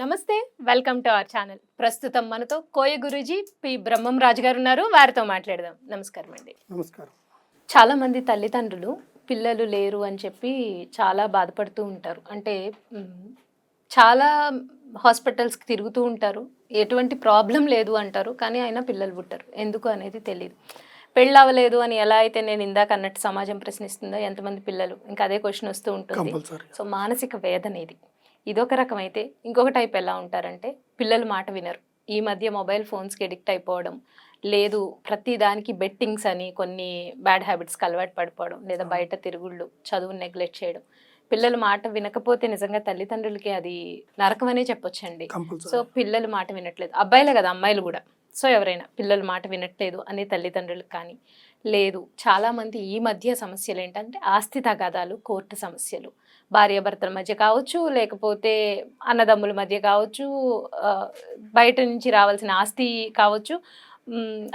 నమస్తే welcome to our channel. ప్రస్తుతం మనతో కోయ గురూజీ పి బ్రహ్మం రాజు గారు ఉన్నారు వారితో మాట్లాడదాం. నమస్కారం అండి. నమస్కారం. చాలా మంది తల్లిదండ్రులు పిల్లలు లేరు అని చెప్పి చాలా బాధపడుతూ ఉంటారు. అంటే చాలా హాస్పిటల్స్కి తిరుగుతూ ఉంటారు. ఎటువంటి ప్రాబ్లం లేదు అంటారు కానీ అయినా పిల్లలు పుట్టరు. ఎందుకు అనేది తెలియదు పెళ్ళి అవ్వలేదు అని ఎలా అయితే నేను ఇందాక అన్నట్టు సమాజం ప్రశ్నిస్తుందో ఎంతమంది పిల్లలు? ఇంకా అదే క్వశ్చన్ వస్తూ ఉంటుంది. సో మానసిక వేదన ఇది. ఇదొక రకం అయితే ఇంకొక టైప్ ఎలా ఉంటారంటే పిల్లలు మాట వినరు. ఈ మధ్య మొబైల్ ఫోన్స్కి ఎడిక్ట్ అయిపోవడం లేదు ప్రతి దానికి బెట్టింగ్స్ అని కొన్ని బ్యాడ్ హ్యాబిట్స్కి అలవాటు పడిపోవడం లేదా బయట తిరుగుళ్ళు చదువుని నెగ్లెక్ట్ చేయడం. పిల్లలు మాట వినకపోతే నిజంగా తల్లిదండ్రులకి అది నరకం అనే చెప్పొచ్చండి సో పిల్లలు మాట వినట్లేదు. అబ్బాయిలే కదా అమ్మాయిలు కూడా. సో ఎవరైనా పిల్లలు మాట వినట్లేదు అనే తల్లిదండ్రులకు కానీ లేదు చాలామంది ఈ మధ్య సమస్యలు ఏంటంటే ఆస్తి తగాదాలు కోర్టు సమస్యలు భార్యాభర్తల మధ్య కావచ్చు లేకపోతే అన్నదమ్ముల మధ్య కావచ్చు బయట నుంచి రావాల్సిన ఆస్తి కావచ్చు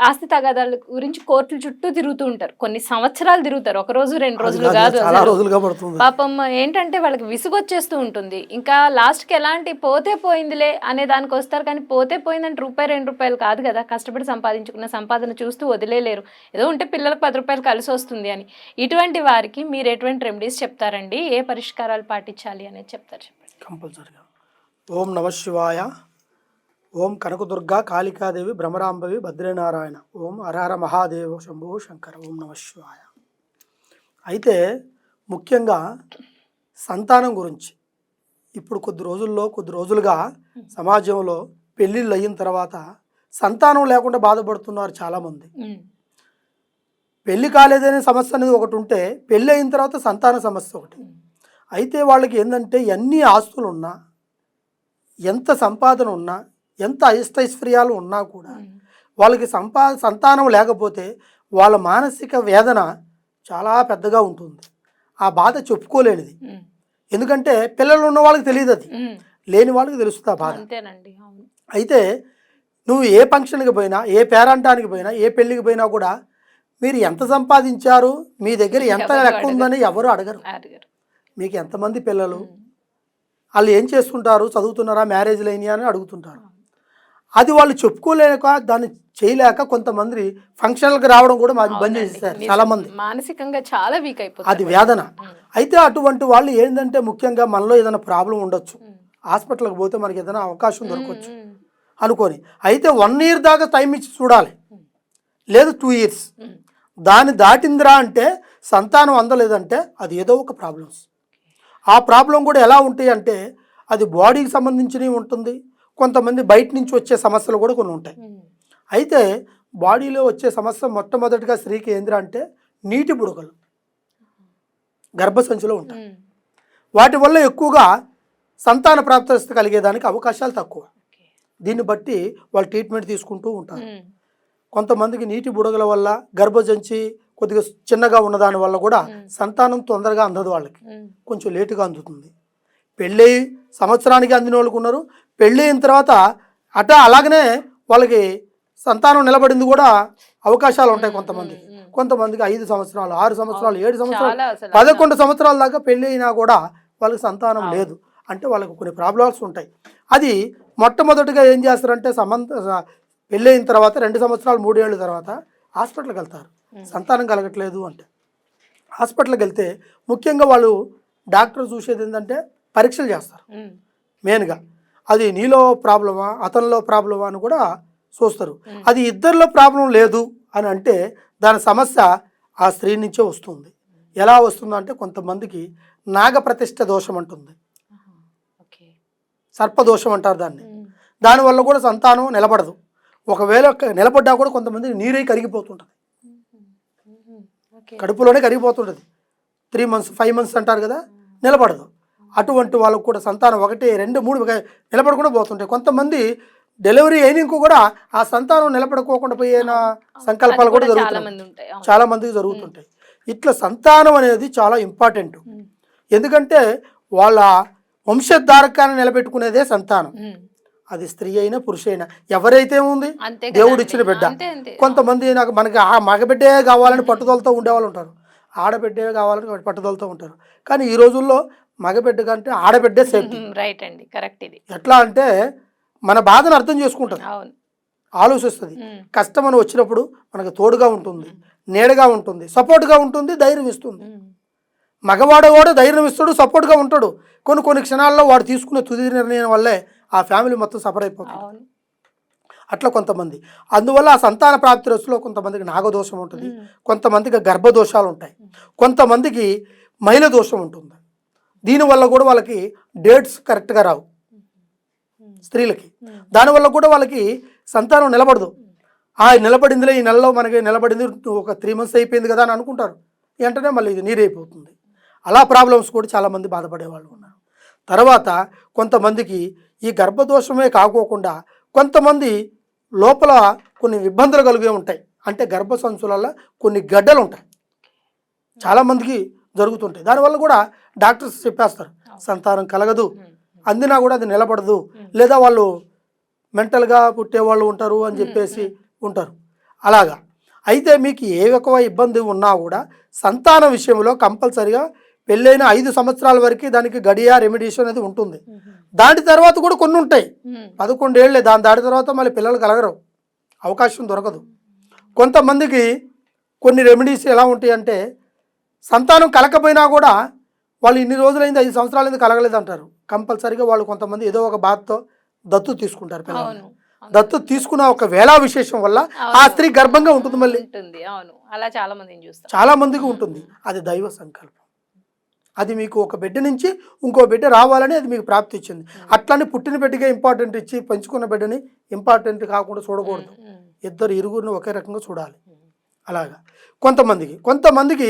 ఆస్తి తగాదాల గురించి కోర్టుల చుట్టూ తిరుగుతూ ఉంటారు. కొన్ని సంవత్సరాలు తిరుగుతారు. ఒక రోజు రెండు రోజులు కాదు పాపం ఏంటంటే వాళ్ళకి విసుగొచ్చేస్తూ ఉంటుంది. ఇంకా లాస్ట్కి ఎలాంటి పోతే పోయిందిలే అనే దానికి వస్తారు. కానీ పోతే పోయిందంటే రూపాయి రెండు రూపాయలు కాదు కదా. కష్టపడి సంపాదించుకున్న సంపాదన చూస్తూ వదిలేలేరు. ఏదో ఉంటే పిల్లలకు పది రూపాయలు కలిసి వస్తుంది అని. ఇటువంటి వారికి మీరు ఎటువంటి రెమెడీస్ చెప్తారండి? ఏ పరిష్కారాలు పాటించాలి అనేది చెప్తారు చెప్పండి. కంపల్సరీగా. ఓం నమ శివాయ. ఓం కనకదుర్గా కాళికాదేవి భ్రమరాంబవి భద్రనారాయణ. ఓం హరహర మహాదేవ శంభో శంకర. ఓం నమ శివాయ. అయితే ముఖ్యంగా సంతానం గురించి. ఇప్పుడు కొద్ది రోజుల్లో కొద్ది రోజులుగా సమాజంలో పెళ్ళిళ్ళు అయిన తర్వాత సంతానం లేకుండా బాధపడుతున్నారు చాలామంది. పెళ్ళి కాలేదనే సమస్య అనేది ఒకటి ఉంటే పెళ్ళి అయిన తర్వాత సంతాన సమస్య ఒకటి. అయితే వాళ్ళకి ఏంటంటే ఎన్ని ఆస్తులు ఉన్నా ఎంత సంపాదన ఉన్నా ఎంత అష్టైశ్వర్యాలు ఉన్నా కూడా వాళ్ళకి సంపా సంతానం లేకపోతే వాళ్ళ మానసిక వేదన చాలా పెద్దగా ఉంటుంది. ఆ బాధ చెప్పుకోలేనిది. ఎందుకంటే పిల్లలు ఉన్న వాళ్ళకి తెలియదు అది. లేని వాళ్ళకి తెలుస్తుంది ఆ బాధ. అయితే నువ్వు ఏ ఫంక్షన్కి పోయినా ఏ పేరంటానికి పోయినా ఏ పెళ్ళికి పోయినా కూడా మీరు ఎంత సంపాదించారు మీ దగ్గర ఎంత లెక్క ఉందని ఎవరు అడగరు. మీకు ఎంతమంది పిల్లలు? వాళ్ళు ఏం చేస్తుంటారు? చదువుతున్నారా? మ్యారేజ్లు అయినాయా అని అడుగుతుంటారు. అది వాళ్ళు చెప్పుకోలేక దాన్ని చేయలేక కొంతమంది ఫంక్షన్లకు రావడం కూడా మాది బంద్ నిజం. చాలా మంది మానసికంగా చాలా వీక్ అయిపోతుంది అది వేదన. అయితే అటువంటి వాళ్ళు ఏంటంటే ముఖ్యంగా మనలో ఏదైనా ప్రాబ్లం ఉండొచ్చు. హాస్పిటల్కి పోతే మనకి ఏదైనా అవకాశం దొరకవచ్చు అనుకొని. అయితే వన్ ఇయర్ దాకా టైం ఇచ్చి చూడాలి. లేదు టూ ఇయర్స్. దాన్ని దాటిందిరా అంటే సంతానం అందలేదంటే అది ఏదో ఒక ప్రాబ్లమ్స్. ఆ ప్రాబ్లం కూడా ఎలా ఉంటాయి అంటే అది బాడీకి సంబంధించినవి ఉంటుంది. కొంతమంది బయట నుంచి వచ్చే సమస్యలు కూడా కొన్ని ఉంటాయి. అయితే బాడీలో వచ్చే సమస్య మొట్టమొదటిగా స్త్రీకి ఏంద్రా అంటే నీటి బుడగలు. గర్భసంచిలో ఉంటాయి. వాటి వల్ల ఎక్కువగా సంతాన ప్రాప్తత కలిగేదానికి అవకాశాలు తక్కువ. దీన్ని బట్టి వాళ్ళు ట్రీట్మెంట్ తీసుకుంటూ ఉంటారు. కొంతమందికి నీటి బుడగల వల్ల గర్భజంచి కొద్దిగా చిన్నగా ఉన్నదాని వల్ల కూడా. సంతానం తొందరగా అందదు వాళ్ళకి. కొంచెం లేటుగా అందుతుంది. పెళ్ళి సంవత్సరానికి అందిన వాళ్ళకు ఉన్నారు పెళ్ళి అయిన తర్వాత అట అలాగనే వాళ్ళకి సంతానం నిలబడింది కూడా అవకాశాలు ఉంటాయి కొంతమందికి. కొంతమందికి ఐదు సంవత్సరాలు ఆరు సంవత్సరాలు ఏడు సంవత్సరాలు పదకొండు సంవత్సరాల దాకా పెళ్ళి అయినా కూడా వాళ్ళకి సంతానం లేదు. అంటే వాళ్ళకి కొన్ని ప్రాబ్లమ్స్ ఉంటాయి. అది మొట్టమొదటిగా ఏం చేస్తారంటే సంబంధ పెళ్ళి అయిన తర్వాత రెండు సంవత్సరాలు మూడేళ్ళ తర్వాత హాస్పిటల్కి వెళ్తారు. సంతానం కలగట్లేదు అంటే. హాస్పిటల్కి వెళ్తే ముఖ్యంగా వాళ్ళు డాక్టర్ చూసేది ఏంటంటే పరీక్షలు చేస్తారు. మెయిన్గా. అది నీలో ప్రాబ్లమా అతనిలో ప్రాబ్లమా అని కూడా చూస్తారు. అది ఇద్దరిలో ప్రాబ్లం లేదు అని అంటే దాని సమస్య ఆ స్త్రీ నుంచే వస్తుంది. ఎలా వస్తుందంటే కొంతమందికి నాగప్రతిష్ఠ దోషం అంటుంది. సర్పదోషం అంటారు దాన్ని. దానివల్ల కూడా సంతానం నిలబడదు. ఒకవేళ నిలబడ్డా కూడా కొంతమంది నీరై కరిగిపోతుంటుంది. కడుపులోనే కరిగిపోతుంటుంది. త్రీ మంత్స్ ఫైవ్ మంత్స్ అంటారు కదా నిలబడదు. అటువంటి వాళ్ళకు కూడా సంతానం ఒకటి రెండు మూడు నిలబడకుండా పోతుంటాయి కొంతమంది డెలివరీ అయినాక కూడా ఆ సంతానం నిలబడుకోకుండా పోయిన సంకల్పాలు కూడా అవును. చాలా మందికి జరుగుతుంటాయి. ఇట్లా సంతానం అనేది చాలా ఇంపార్టెంట్. ఎందుకంటే వాళ్ళ వంశధారకాన్ని నిలబెట్టుకునేదే సంతానం. అది స్త్రీ అయినా పురుష అయినా ఎవరైతే ఉంది దేవుడు. ఇచ్చిన బిడ్డ. కొంతమంది నాకు మనకి ఆ మగబిడ్డే కావాలని పట్టుదలతో ఉండేవాళ్ళు ఉంటారు. ఆడబిడ్డే కావాలని పట్టుదలతో ఉంటారు. కానీ ఈ రోజుల్లో మగబిడ్డ కంటే ఆడబిడ్డే సేఫ్టీ. రైట్ అండి కరెక్ట్ ఇది. ఎట్లా అంటే మన బాధను అర్థం చేసుకుంటుంది. అవును. ఆలోచిస్తుంది. కష్టం అని వచ్చినప్పుడు మనకు తోడుగా ఉంటుంది నీడగా ఉంటుంది సపోర్ట్గా ఉంటుంది ధైర్యం ఇస్తుంది. మగవాడు కూడా ధైర్యం ఇస్తాడు సపోర్ట్గా ఉంటాడు. కొన్ని కొన్ని క్షణాల్లో వాడు తీసుకునే తుది నిర్ణయం వల్లే ఆ ఫ్యామిలీ మొత్తం సఫర్ అయిపోతుంది. అట్లా కొంతమంది. అందువల్ల ఆ సంతాన ప్రాప్తి రసులో కొంతమందికి నాగదోషం ఉంటుంది. కొంతమందికి గర్భదోషాలు ఉంటాయి. కొంతమందికి మహిళ దోషం ఉంటుంది దీనివల్ల కూడా వాళ్ళకి డేట్స్ కరెక్ట్గా రావు. స్త్రీలకి. దానివల్ల కూడా వాళ్ళకి సంతానం నిలబడదు. ఆ నిలబడిందిలే ఈ నెలలో మనకి నిలబడింది ఒక త్రీ మంత్స్ అయిపోయింది కదా అని అనుకుంటారు. వెంటనే మళ్ళీ ఇది నీరైపోతుంది. అలా ప్రాబ్లమ్స్ కూడా చాలామంది బాధపడే వాళ్ళు ఉన్నారు. తర్వాత కొంతమందికి ఈ గర్భదోషమే కాకోకుండా కొంతమంది లోపల కొన్ని ఇబ్బందులు కలిగి ఉంటాయి. అంటే గర్భ సంచులలో కొన్ని గడ్డలు ఉంటాయి చాలామందికి జరుగుతుంటాయి. దానివల్ల కూడా డాక్టర్స్ చెప్పేస్తారు సంతానం కలగదు అందినా కూడా అది నిలబడదు లేదా వాళ్ళు మెంటల్గా పుట్టేవాళ్ళు ఉంటారు అని చెప్పేసి ఉంటారు. అలాగా. అయితే మీకు ఏ ఒక్క ఇబ్బంది ఉన్నా కూడా సంతాన విషయంలో కంపల్సరిగా పెళ్ళైన ఐదు సంవత్సరాల వరకు దానికి గడియా రెమిడీషన్ అనేది ఉంటుంది. దాని తర్వాత కూడా కొన్ని ఉంటాయి. పదకొండేళ్ళే దాని దాటి తర్వాత మళ్ళీ పిల్లలు కలగరు. అవకాశం దొరకదు. కొంతమందికి కొన్ని రెమెడీస్ ఎలా ఉంటాయి అంటే సంతానం కలకపోయినా కూడా వాళ్ళు ఇన్ని రోజులైంది ఐదు సంవత్సరాలైంది కలగలేదు అంటారు కంపల్సరీగా వాళ్ళు కొంతమంది ఏదో ఒక బాధతో దత్తు తీసుకుంటారు పిల్లలు అవును దత్తు తీసుకున్న ఒక వేళా విశేషం వల్ల ఆ స్త్రీ గర్భంగా ఉంటుంది మళ్ళీ. ఉంటుంది అవును. అలా చాలా మందిని చూస్తాం. చాలా మందికి ఉంటుంది. అది దైవ సంకల్పం. అది మీకు ఒక బిడ్డ నుంచి ఇంకో బిడ్డ రావాలని అది మీకు ప్రాప్తి ఇచ్చింది. అట్లని పుట్టిన బిడ్డగా ఇంపార్టెంట్ ఇచ్చి పెంచుకున్న బిడ్డని ఇంపార్టెంట్ కాకుండా చూడకూడదు. ఇద్దరు ఇరుగురిని ఒకే రకంగా చూడాలి. అలాగా. కొంతమందికి కొంతమందికి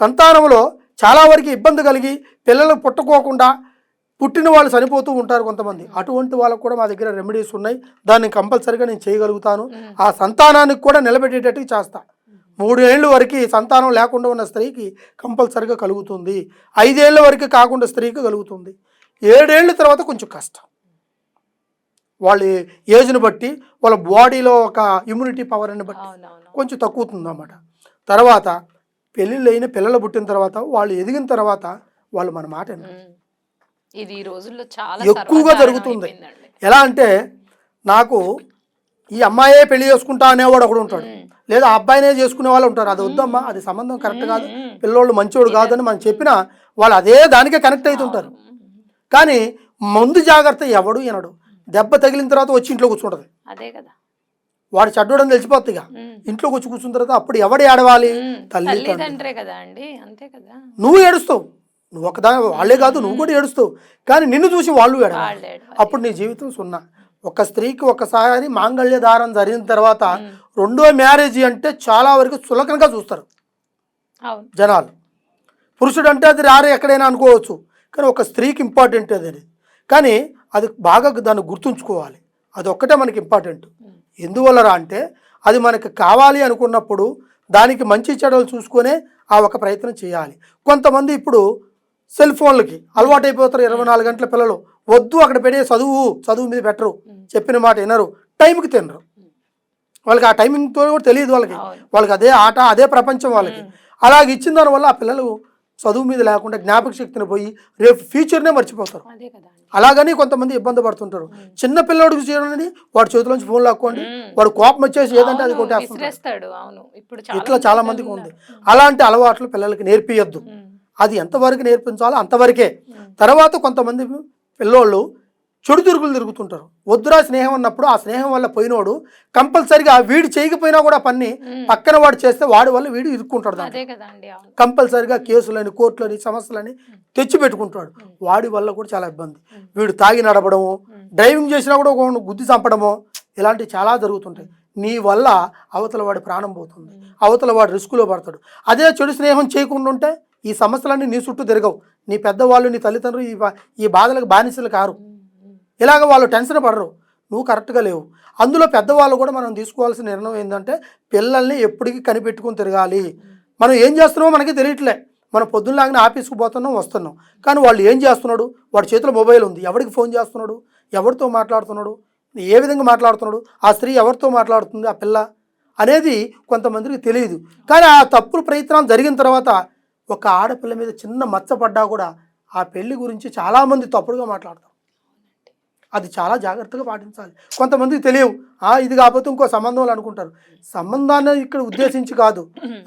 సంతానంలో చాలా వరకు ఇబ్బంది కలిగి పిల్లలు పుట్టుకోకుండా పుట్టిన వాళ్ళు చనిపోతూ ఉంటారు కొంతమంది. అటువంటి వాళ్ళకు కూడా మా దగ్గర రెమెడీస్ ఉన్నాయి. దాన్ని కంపల్సరీగా నేను చేయగలుగుతాను. ఆ సంతానానికి కూడా నిలబెట్టేటట్టు చేస్తా. మూడు ఏళ్ళ వరకు సంతానం లేకుండా ఉన్న స్త్రీకి కంపల్సరీగా కలుగుతుంది. ఐదేళ్ళ వరకు కాకుండా స్త్రీకి కలుగుతుంది. ఏడేళ్ళ తర్వాత కొంచెం కష్టం. వాళ్ళ ఏజ్ని బట్టి వాళ్ళ బాడీలో ఒక ఇమ్యూనిటీ పవర్ని బట్టి కొంచెం తక్కువతుంది అన్నమాట తర్వాత పెళ్ళిళ్ళు అయిన పిల్లలు పుట్టిన తర్వాత వాళ్ళు ఎదిగిన తర్వాత వాళ్ళు మన మాట. ఇది ఈ రోజుల్లో చాలా ఎక్కువగా జరుగుతుంది. ఎలా అంటే నాకు ఈ అమ్మాయే పెళ్ళి చేసుకుంటా అనేవాడు ఒకడు ఉంటాడు. లేదా అబ్బాయినే చేసుకునే వాళ్ళు ఉంటారు. అది వద్దమ్మా అది సంబంధం కరెక్ట్ కాదు. పిల్లోళ్ళు మంచోడు కాదని మనం చెప్పినా వాళ్ళు అదే దానికే కనెక్ట్ అవుతుంటారు కానీ ముందు జాగ్రత్త ఎవడు వినడు. దెబ్బ తగిలిన తర్వాత వచ్చి ఇంట్లో కూర్చుంటది. అదే కదా. వాడు చెడ్డోడని తెలిసిపోతుంది ఇక. ఇంట్లోకి వచ్చి కూర్చున్న తర్వాత అప్పుడు ఎవడు ఏడవాలి? తల్లి తండ్రి కదా అండి అంతే కదా. నువ్వు ఏడుస్తావు. నువ్వు ఒకదా వాళ్ళే కాదు నువ్వు కూడా ఏడుస్తావు. కానీ నిన్ను చూసి వాళ్ళు ఏడవాలి. ఏడవాలి. అప్పుడు నీ జీవితం సున్నా. ఒక స్త్రీకి ఒకసారి మాంగళ్య దారం జరిగిన తర్వాత రెండో మ్యారేజ్ అంటే చాలా వరకు చులకనగా చూస్తారు. జనాలు. పురుషుడు అంటే అది రారే ఎక్కడైనా అనుకోవచ్చు. కానీ ఒక స్త్రీకి ఇంపార్టెంట్ అది. అది. కానీ అది బాగా దాన్ని గుర్తుంచుకోవాలి. అది ఒక్కటే మనకి ఇంపార్టెంట్ ఉమ్, ఎందువల్లరా అంటే అది మనకి కావాలి అనుకున్నప్పుడు దానికి మంచి చెడలు చూసుకొనే ఆ ఒక ప్రయత్నం చేయాలి. కొంతమంది ఇప్పుడు సెల్ ఫోన్లకి అలవాటైపోతారు ఇరవై నాలుగు గంటల పిల్లలు. వద్దు అక్కడ పెడే చదువు చదువు మీద పెట్టరు. చెప్పిన మాట వినరు. టైంకి తినరు. వాళ్ళకి ఆ టైమింగ్తో కూడా తెలియదు వాళ్ళకి. వాళ్ళకి అదే ఆట అదే ప్రపంచం వాళ్ళకి. అలాగే ఇచ్చిన దానివల్ల ఆ పిల్లలు చదువు మీద లేకుండా జ్ఞాపక శక్తిని పోయి రేపు ఫ్యూచర్నే మర్చిపోతారు. అలాగని కొంతమంది ఇబ్బంది పడుతుంటారు. చిన్న పిల్లోడికి చేయండి వాడి చేతిలోంచి ఫోన్ లాక్కోండి. వాడు కోపం వచ్చేసి ఏదంటే అది ఇప్పుడు ఇట్లా చాలా మందికి ఉంది. అలాంటి అలవాట్లు పిల్లలకి నేర్పియొద్దు. అది ఎంతవరకు నేర్పించాలో అంతవరకే. తర్వాత కొంతమంది పిల్లోళ్ళు చెడు తిరుగులు తిరుగుతుంటారు. వద్దురా స్నేహం అన్నప్పుడు ఆ స్నేహం వల్ల పోయినోడు కంపల్సరిగా వీడు చేయకపోయినా కూడా పని పక్కన వాడు చేస్తే వాడి వల్ల వీడు ఇరుక్కుంటాడు అవును. కంపల్సరిగా కేసులని కోర్టులని సమస్యలని తెచ్చి పెట్టుకుంటాడు వాడి వల్ల కూడా చాలా ఇబ్బంది. వీడు తాగి నడపడము డ్రైవింగ్ చేసినా కూడా ఒకడు గుద్ది చంపడము ఇలాంటివి చాలా జరుగుతుంటాయి. నీ వల్ల అవతల వాడి ప్రాణం పోతుంది. అవతల వాడు రిస్కులో పడతాడు. అదే చెడు స్నేహం చేయకుండా ఉంటే ఈ సమస్యలన్నీ నీ చుట్టూ తిరగవు. నీ పెద్దవాళ్ళు నీ తల్లిదండ్రులు ఈ బాధలకు బానిసలు కారు. ఇలాగ వాళ్ళు టెన్షన్ పడరు. నువ్వు కరెక్ట్గా లేవు. అందులో పెద్దవాళ్ళు కూడా మనం తీసుకోవాల్సిన నిర్ణయం ఏంటంటే పిల్లల్ని ఎప్పటికీ కనిపెట్టుకుని తిరగాలి. మనం ఏం చేస్తున్నామో మనకి తెలియట్లే. మనం పొద్దున్నలాగానే ఆఫీస్కి పోతున్నాం వస్తున్నాం. కానీ వాళ్ళు ఏం చేస్తున్నాడు? వాడి చేతిలో మొబైల్ ఉంది. ఎవరికి ఫోన్ చేస్తున్నాడు? ఎవరితో మాట్లాడుతున్నాడు? ఏ విధంగా మాట్లాడుతున్నాడు? ఆ స్త్రీ ఎవరితో మాట్లాడుతుంది? ఆ పిల్ల? అనేది కొంతమందికి తెలియదు. కానీ ఆ తప్పుడు ప్రయత్నాలు జరిగిన తర్వాత ఒక ఆడపిల్ల మీద చిన్న మచ్చపడ్డా కూడా ఆ పెళ్ళి గురించి చాలామంది తప్పుడుగా మాట్లాడతారు. అది చాలా జాగ్రత్తగా పాటించాలి. కొంతమందికి తెలియవు. ఆ ఇది కాకపోతే ఇంకో సంబంధం అనుకుంటారు. సంబంధాన్ని ఇక్కడ ఉద్దేశించి కాదు.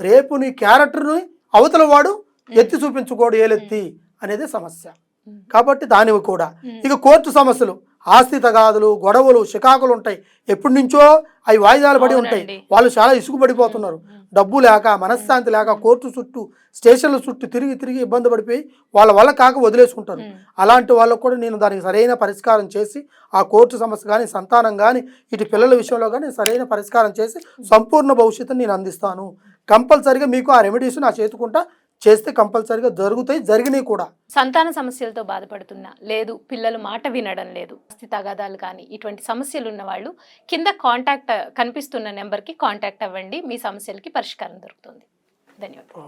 రేపు నీ క్యారెక్టర్ని అవతల వాడు ఎత్తి చూపించుకోడు ఏలెత్తి అనేది సమస్య. కాబట్టి దానివి కూడా. ఇక కోర్టు సమస్యలు. ఆస్తి తగాదులు గొడవలు చికాకులు ఉంటాయి. ఎప్పటి నుంచో అవి వాయిదాలు పడి ఉంటాయి. వాళ్ళు చాలా ఇసుగుపడిపోతున్నారు డబ్బు లేక మనశ్శాంతి లేక కోర్టు చుట్టూ స్టేషన్ల చుట్టూ తిరిగి తిరిగి ఇబ్బంది పడిపోయి వాళ్ళ వల్ల కాక వదిలేసుకుంటారు. అలాంటి వాళ్ళకు కూడా నేను దానికి సరైన పరిష్కారం చేసి ఆ కోర్టు సమస్య కానీ సంతానం కానీ ఇటు పిల్లల విషయంలో కానీ సరైన పరిష్కారం చేసి సంపూర్ణ భవిష్యత్తుని నేను అందిస్తాను. కంపల్సరిగా మీకు ఆ రెమెడీస్ నా చేతుకుంటా. చేస్తే కంపల్సరిగా జరుగుతాయి జరిగినాయి కూడా. సంతాన సమస్యలతో బాధపడుతున్నా లేదు పిల్లలు మాట వినడం లేదు. ఆస్తి తగాదాలు కానీ ఇటువంటి సమస్యలు ఉన్న వాళ్ళు కింద కాంటాక్ట్ కనిపిస్తున్న నెంబర్కి కాంటాక్ట్ అవ్వండి. మీ సమస్యలకి పరిష్కారం దొరుకుతుంది. ధన్యవాదాలు.